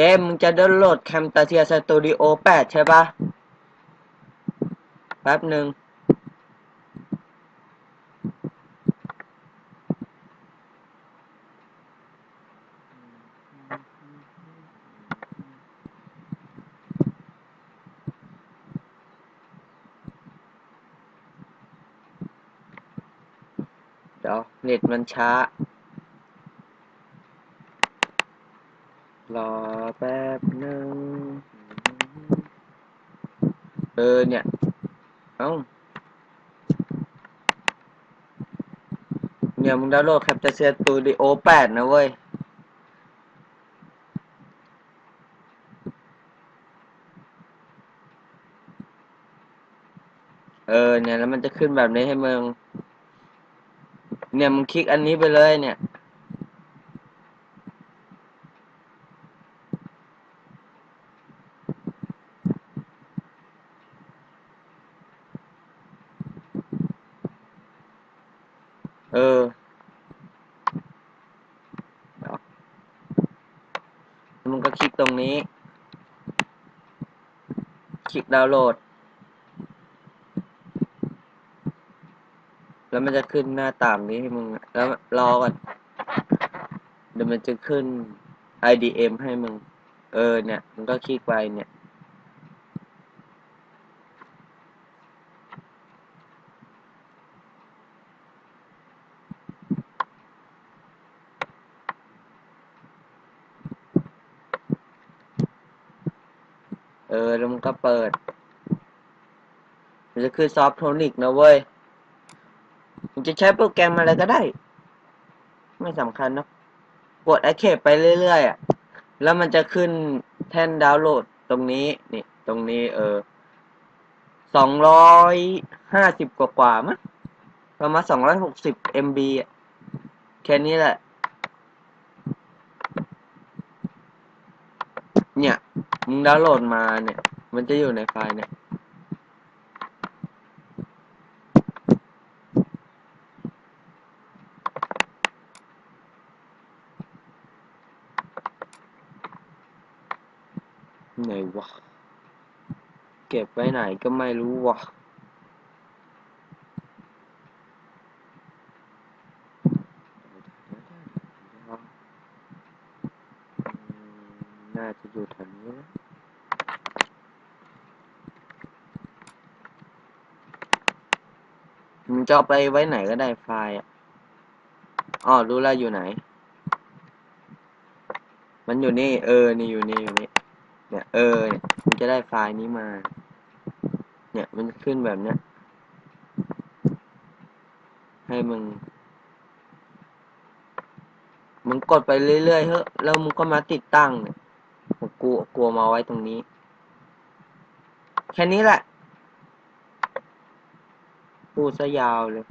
เจมมึงจะดาวน์โหลด Camtasia Studio 8 ใช่ปะแป๊บหนึ่งเดี๋ยวเน็ตมันช้า รอแป๊บหนึ่งเออเนี่ย เอ้า เนี่ยมึงดาวน์โหลด Camtasia Studio 8นะเว้ย เออเนี่ยแล้วมันจะขึ้นแบบนี้ให้มึง เนี่ยมึงคลิกอันนี้ไปเลยเนี่ย ออเดี๋ยวมึงก็คลิกตรงนี้ คลิกดาวน์โหลด แล้วมันจะขึ้นหน้าตามนี้ให้มึง แล้วรอก่อน เดี๋ยวมันจะขึ้น IDM ให้มึง เออเนี่ย มึงก็คลิกไปเนี่ย เออ แล้วมึงก็เปิด มันจะขึ้นซอฟโทนิกนะเว้ยมึงจะใช้โปรแกรมอะไรก็ได้ ไม่สำคัญนะกด Escape ไปเรื่อยๆอะ แล้วมันจะขึ้นแท่นดาวน์โหลดตรงนี้ นี่ ตรงนี้ เออ สองร้อยห้าสิบกว่ากว่ามั้งประมาณสองร้อยหกสิบ MB อะ แค่นี้แหละ เนี่ย มึงดาวน์โหลดมาเนี่ย มันจะอยู่ในไฟล์เนี่ยไหนวะ เก็บไว้ไหนก็ไม่รู้วะน่าจะอยู่แถวนี้นะมึง จะเอาไปไว้ไหนก็ได้ไฟล์อะอ๋อรู้แล้วอยู่ไหน มันอยู่นี่ เออ นี่อยู่นี่อยู่นี่ เนี่ย เออ เนี่ยมึงจะได้ไฟล์นี้มา เนี่ย มันจะขึ้นแบบเนี้ย ให้มึง มึงกดไปเรื่อยๆเฮ้ยแล้วมึงก็มาติดตั้งเนี่ยกลัวกลัวมาไว้ตรงนี้ แค่นี้แหละ พูดซะยาวเลย